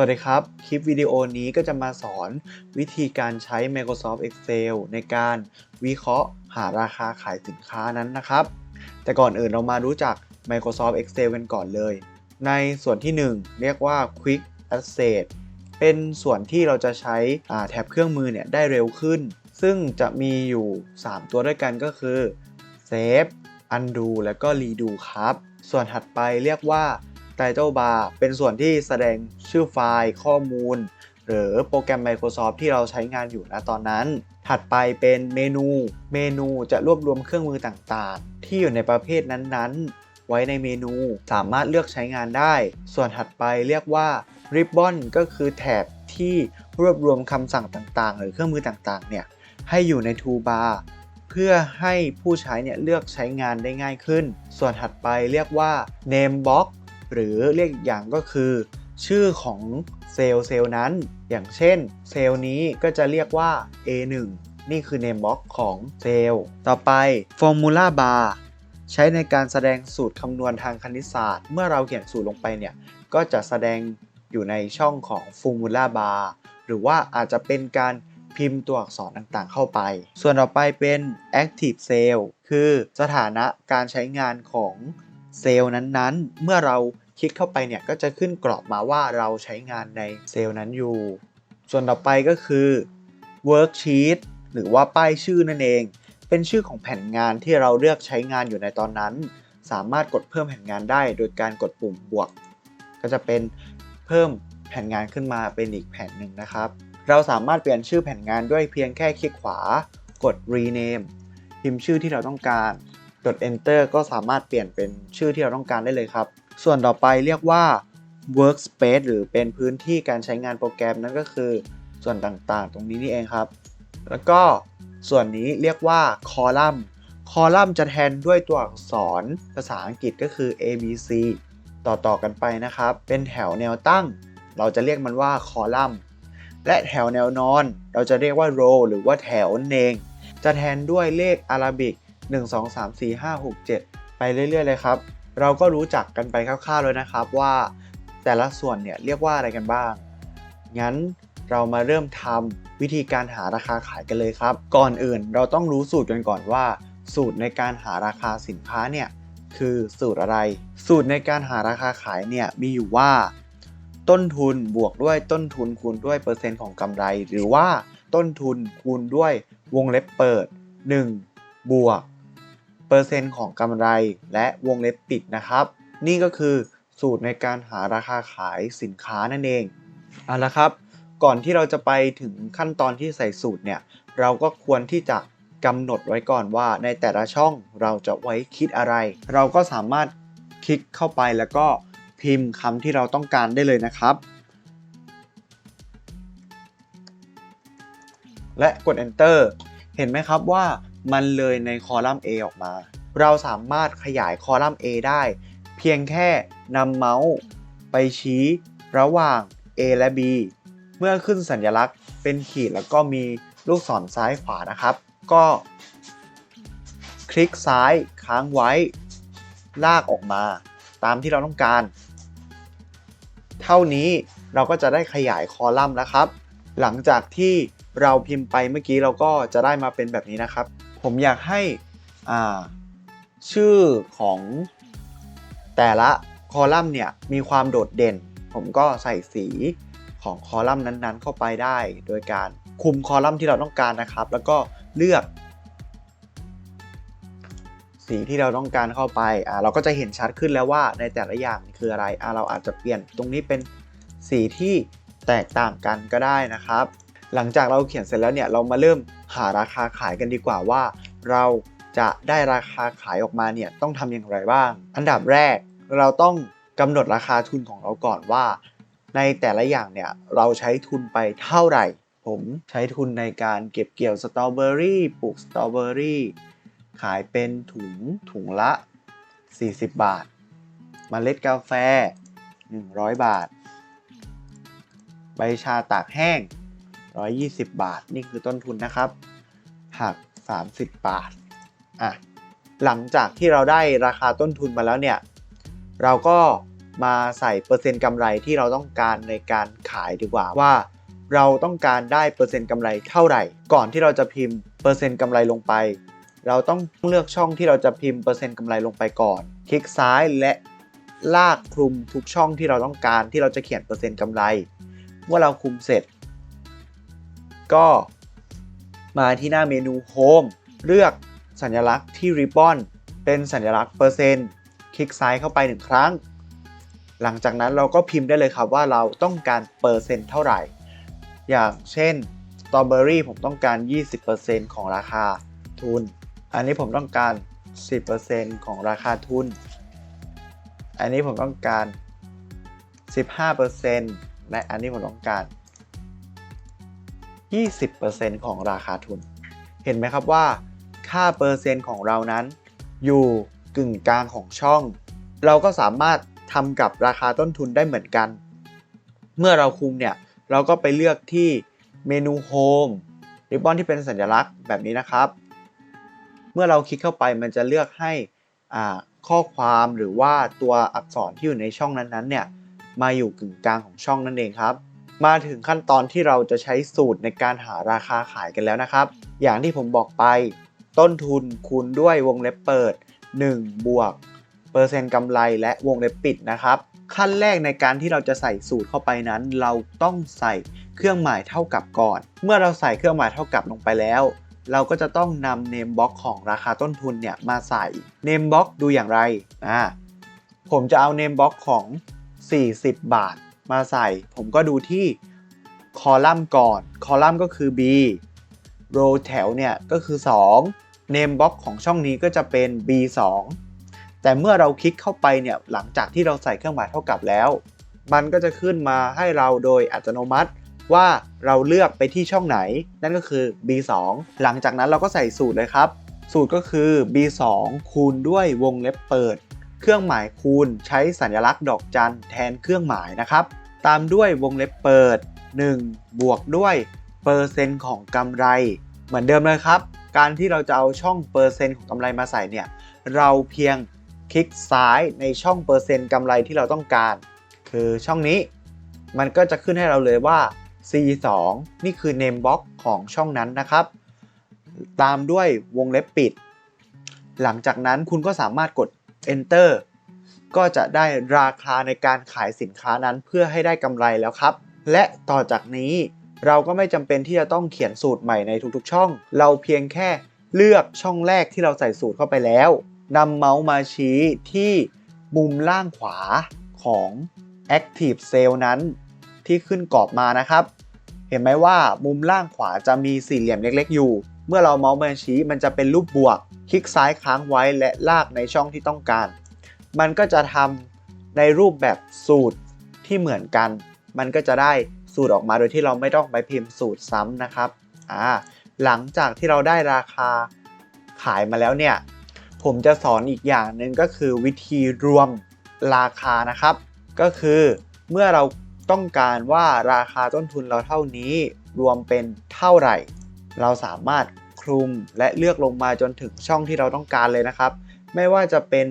วัสดีครับ คลิปวิดีโอนี้ก็จะมาสอนวิธีการใช้ Microsoft Excel ในการวิเคราะห์หาราคาขายสินค้านั้นนะครับ แต่ก่อนอื่นเรามารู้จัก Microsoft Excel กันก่อนเลย ในส่วนที่ 1 เรียกว่า Quick Access เป็นส่วนที่เราจะใช้แท็บเครื่องมือเนี่ยได้เร็วขึ้น ซึ่งจะมีอยู่ 3 ตัวด้วยกันก็คือ Save Undo แล้วก็ Redo ครับ ส่วนถัดไปเรียกว่า Title Bar เป็นส่วนที่แสดงชื่อไฟล์ข้อมูล หรือโปรแกรม Microsoft ที่เราใช้งานอยู่นะตอนนั้น ถัดไปเป็นเมนู เมนูจะรวบรวมเครื่องมือต่างๆ ที่อยู่ในประเภทนั้นๆ ไว้ในเมนูสามารถเลือกใช้งานได้ ส่วนถัดไปเรียกว่า Ribbon ก็คือแถบที่รวบรวมคำสั่งต่างๆ หรือเครื่องมือต่างๆ เนี่ยให้อยู่ใน Toolbar เพื่อให้ผู้ใช้เนี่ยเลือกใช้งานได้ง่ายขึ้น ส่วนถัดไปเรียกว่า Name Box หรือเรียกอีกอย่างก็คือ ชื่อของเซลล์เซลล์นั้น อย่างเช่น เซลล์นี้ก็จะเรียกว่า A1 นี่คือ Name Box ของเซลล์ ต่อไป Formula Bar ใช้ในการแสดงสูตรคำนวณทางคณิตศาสตร์ เมื่อเราเขียนสูตรลงไปเนี่ย ก็จะแสดงอยู่ในช่องของ Formula Bar หรือว่าอาจจะเป็นการพิมพ์ตัวอักษรต่างๆ เข้าไป ส่วนต่อไปเป็น Active Cell คือสถานะการใช้งานของ เซลล์นั้นๆ เมื่อเราคลิกเข้าไปเนี่ยก็จะขึ้นกรอบมาว่าเราใช้งานในเซลล์นั้นอยู่ ส่วนต่อไปก็คือ Worksheet หรือว่าป้ายชื่อนั่นเอง เป็นชื่อของแผ่นงานที่เราเลือกใช้งานอยู่ในตอนนั้น สามารถกดเพิ่มแผ่นงานได้โดยการกดปุ่มบวก ก็จะเป็นเพิ่มแผ่นงานขึ้นมาเป็นอีกแผ่นหนึ่งนะครับ เราสามารถเปลี่ยนชื่อแผ่นงานด้วยเพียงแค่คลิกขวา กด rename พิมพ์ชื่อที่เราต้องการ กด enter ก็สามารถเปลี่ยนเป็นชื่อที่เราต้องการได้เลยครับ ส่วนต่อไปเรียกว่า workspace หรือเป็นพื้นที่การใช้งานโปรแกรมนั่นก็คือ ส่วนต่างๆ ตรงนี้นี่เองครับ แล้วก็ส่วนนี้เรียกว่า column column จะแทนด้วยตัวอักษรภาษาอังกฤษก็คือ A B C ต่อๆกันไปนะครับ เป็นแถวแนวตั้ง เราจะเรียกมันว่า column และแถวแนวนอน เราจะเรียกว่า row หรือว่าแถวนั่นเองจะแทนด้วยเลขอาราบิก 1 2 3 4 5 6 7 ไปเรื่อยๆเลยครับ เราก็รู้จักกันไปคร่าวๆเลยนะครับว่าแต่ละส่วนเนี่ยเรียกว่าอะไรกันบ้าง งั้นเรามาเริ่มทำวิธีการหาราคาขายกันเลยครับ ก่อนอื่นเราต้องรู้สูตรกันก่อนว่า สูตรในการหาราคาสินค้าเนี่ยคือสูตรอะไร สูตรในการหาราคาขายเนี่ยมีอยู่ว่า ต้นทุนบวกด้วยต้นทุนคูณด้วยเปอร์เซ็นต์ของกำไร หรือว่าต้นทุนคูณด้วยวงเล็บเปิด 1 บวก เปอร์เซ็นต์ของกำไรและวงเล็บปิดนะครับ นี่ก็คือสูตรในการหาราคาขายสินค้านั่นเองเอาละครับ ก่อนที่เราจะไปถึงขั้นตอนที่ใส่สูตรเนี่ยเราก็ควรที่จะกำหนดไว้ก่อนว่าในแต่ละช่องเราจะไว้คิดอะไร เราก็สามารถคลิกเข้าไปแล้วก็พิมพ์คำที่เราต้องการได้เลยนะครับ และกด enter เห็นไหมครับว่า มันเลยในคอลัมน์ A ออกมา เราสามารถขยายคอลัมน์ A ได้ เพียงแค่นำเมาส์ไปชี้ระหว่าง A และ B เมื่อขึ้นสัญลักษณ์เป็นขีดแล้วก็มีลูกศรซ้ายขวานะครับ ก็ คลิกซ้ายค้างไว้ ลากออกมา ตามที่เราต้องการ เท่านี้เราก็จะได้ขยายคอลัมน์แล้วครับ หลังจากที่เราพิมพ์ไปเมื่อกี้เราก็จะได้มาเป็นแบบนี้นะครับ ผมอยากให้ชื่อของแต่ละคอลัมน์เนี่ยมีความโดดเด่น ผมก็ใส่สีของคอลัมน์นั้นๆ เข้าไปได้ โดยการคุมคอลัมน์ที่เราต้องการนะครับ แล้วก็เลือก สีที่เราต้องการเข้าไปอ่าเราก็จะเห็นชัดขึ้นแล้วว่าในแต่ละอย่างคืออะไรอ่าเราอาจจะเปลี่ยนตรงนี้เป็นสีที่แตกต่างกันก็ได้นะครับ หลังจากเราเขียนเสร็จแล้วเนี่ยเรามาเริ่ม หาราคาขายกันดีกว่าว่า เราจะได้ราคาขายออกมาเนี่ยต้องทำอย่างไรบ้าง อันดับแรกเราต้องกำหนดราคาทุนของเราก่อนว่า ในแต่ละอย่างเนี่ยเราใช้ทุนไปเท่าไหร่ ผมใช้ทุนในการเก็บเกี่ยวสตรอเบอรี่ปลูกสตรอเบอรี่ขายเป็นถุงถุงละ 40 บาทมเมล็ดกาแฟ 100 บาท ใบชาตากแห้ง 120 บาท นี่คือต้นทุนนะครับ หัก 30 บาท อะ หลังจากที่เราได้ราคาต้นทุนมาแล้วเนี่ย เราก็มาใส่เปอร์เซ็นต์กำไรที่เราต้องการในการขายดีกว่าว่า เราต้องการได้เปอร์เซ็นต์กำไรเท่าไหร่ ก่อนที่เราจะพิมพ์เปอร์เซ็นต์กำไรลงไป เราต้องเลือกช่องที่เราจะพิมพ์เปอร์เซ็นต์กำไรลงไปก่อน คลิกซ้ายและลากคลุมทุกช่องที่เราต้องการที่เราจะเขียนเปอร์เซ็นต์กำไร เมื่อเราคลุมเสร็จ ก็มาที่หน้าเมนู Home เลือกสัญลักษณ์ที่ Ribbon เป็นสัญลักษณ์เปอร์เซ็นต์คลิกซ้ายเข้าไปหนึ่งครั้ง หลังจากนั้นเราก็พิมพ์ได้เลยครับว่าเราต้องการเปอร์เซ็นต์เท่าไหร่ อย่างเช่นสตรอเบอรี่ผมต้องการ 20%ของราคาทุน อันนี้ผมต้องการ 10%ของราคาทุน อันนี้ผมต้องการ 15%และอันนี้ผมต้องการ 20%ของราคาทุน เห็นไหมครับว่า ค่าเปอร์เซ็นต์ของเรานั้น อยู่กึ่งกลางของช่อง เราก็สามารถทำกับราคาต้นทุนได้เหมือนกัน เมื่อเราคุมเนี่ย เราก็ไปเลือกที่เมนู Home ริบบอนที่เป็นสัญลักษณ์แบบนี้นะครับ เมื่อเราคลิกเข้าไปมันจะเลือกให้อ่าข้อความหรือว่าตัวอักษรที่อยู่ในช่องนั้นๆเนี่ยมาอยู่กึ่งกลางของช่องนั่นเองครับ มาถึงขั้นตอนที่เราจะใช้สูตรในการหาราคาขายกันแล้วนะครับ อย่างที่ผมบอกไป ต้นทุนคูณด้วยวงเล็บเปิด 1 บวก เปอร์เซ็นต์กำไรและวงเล็บปิดนะครับ ขั้นแรกในการที่เราจะใส่สูตรเข้าไปนั้น เราต้องใส่เครื่องหมายเท่ากับก่อน เมื่อเราใส่เครื่องหมายเท่ากับลงไปแล้ว เราก็จะต้องนำ name box ของราคาต้นทุนเนี่ยมาใส่ name box ดูอย่างไรอ่าผมจะเอา name box ของ 40 บาท มาใส่ ผมก็ดูที่คอลัมน์ก่อน คอลัมน์ก็คือ B row แถวเนี่ยก็คือ 2 name box ของช่องนี้ก็จะเป็น B2 แต่เมื่อเราคลิกเข้าไปเนี่ยหลังจากที่เราใส่เครื่องหมายเท่ากับแล้ว มันก็จะขึ้นมาให้เราโดยอัตโนมัติว่าเราเลือกไปที่ช่องไหน นั่นก็คือ B2 หลังจากนั้นเราก็ใส่สูตรเลยครับ สูตรก็คือ B2 คูณด้วยวงเล็บเปิด เครื่องหมายคูณใช้สัญลักษณ์ดอกจันแทนเครื่องหมายนะครับ ตามด้วยวงเล็บเปิด 1 บวกด้วยเปอร์เซ็นต์ของกำไร เหมือนเดิมเลยครับ การที่เราจะเอาช่องเปอร์เซ็นต์ของกำไรมาใส่เนี่ย เราเพียงคลิกซ้ายในช่องเปอร์เซ็นต์กำไรที่เราต้องการ คือช่องนี้ มันก็จะขึ้นให้เราเลยว่า C2 นี่คือ name box ของช่องนั้นนะครับ ตามด้วยวงเล็บปิด หลังจากนั้นคุณก็สามารถกด enter ก็จะได้ราคาในการขายสินค้านั้นเพื่อให้ได้กำไรแล้วครับ และต่อจากนี้เราก็ไม่จำเป็นที่จะต้องเขียนสูตรใหม่ในทุกๆช่อง เราเพียงแค่เลือกช่องแรกที่เราใส่สูตรเข้าไปแล้วนำเมาส์มาชี้ที่มุมล่างขวาของ Active Cell นั้น ที่ขึ้นกรอบมานะครับ เห็นไหมว่ามุมล่างขวาจะมีสี่เหลี่ยมเล็กๆ อยู่ เมื่อเราเมาส์มาชี้มันจะเป็นรูปบวก คลิกซ้ายค้างไว้และลากในช่องที่ต้องการ มันก็จะทำในรูปแบบสูตรที่เหมือนกัน มันก็จะได้สูตรออกมาโดยที่เราไม่ต้องไปพิมพ์สูตรซ้ำนะครับอ่าหลังจากที่เราได้ราคาขายมาแล้วเนี่ย ผมจะสอนอีกอย่างหนึ่งก็คือวิธีรวมราคานะครับ ก็คือเมื่อเราต้องการว่าราคาต้นทุนเราเท่านี้รวมเป็นเท่าไหร่ เราสามารถคลุมและเลือกลงมาจนถึงช่องที่เราต้องการเลยนะครับ ไม่ว่าจะเป็น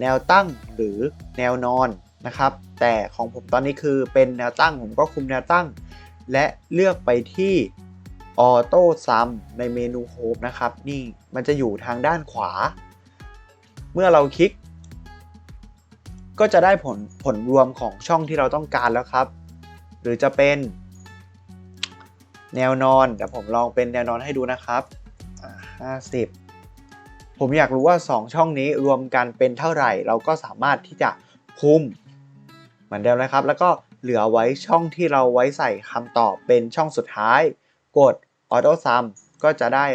แนวตั้งหรือแนวนอนนะครับ แต่ของผมตอนนี้คือเป็นแนวตั้งผมก็คุมแนวตั้ง และเลือกไปที่ออโต้ซัมในเมนูโฮมนะครับ นี่มันจะอยู่ทางด้านขวา เมื่อเราคลิก ก็จะได้ผลผลรวมของช่องที่เราต้องการแล้วครับ หรือจะเป็นแนวนอนเดี๋ยวผมลองเป็นแนวนอนให้ดูนะครับห้าสิบ ผมอยากรู้ว่า 2 ช่องนี้รวมกันเป็นเท่าไหร่ เราก็สามารถที่จะคุมเหมือนเดิมนะครับ แล้วก็เหลือไว้ช่องที่เราไว้ใส่คำตอบเป็นช่องสุดท้าย กด Auto Sum ก็จะได้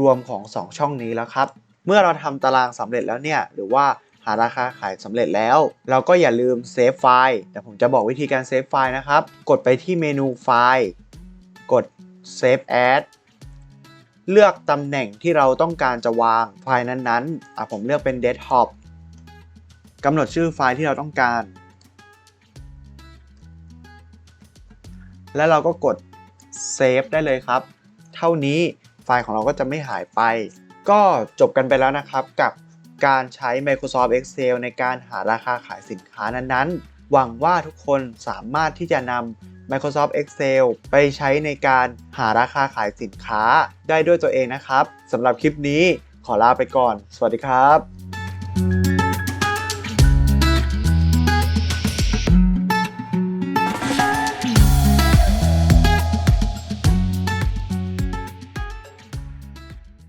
รวมของ 2 ช่องนี้แล้วครับ เมื่อเราทำตารางสำเร็จแล้วเนี่ย หรือว่าหาราคาขายสำเร็จแล้ว เราก็อย่าลืมเซฟไฟล์แต่ผมจะบอกวิธีการเซฟไฟล์นะครับ กดไปที่เมนูไฟล์ กด Save As เลือกตำแหน่งที่เราต้องการจะวางไฟล์นั้นๆ อะผมเลือกเป็น Desktop กำหนดชื่อไฟล์ที่เราต้องการ แล้วเราก็กด Save ได้เลยครับ เท่านี้ไฟล์ของเราก็จะไม่หายไป ก็จบกันไปแล้วนะครับกับการใช้ Microsoft Excel ในการหาราคาขายสินค้านั้นๆ หวังว่าทุกคนสามารถที่จะนำ Microsoft Excel ไปใช้ในการหาราคาขายสินค้าได้ด้วยตัวเองนะครับสำหรับคลิปนี้ขอลาไปก่อน สวัสดีครับ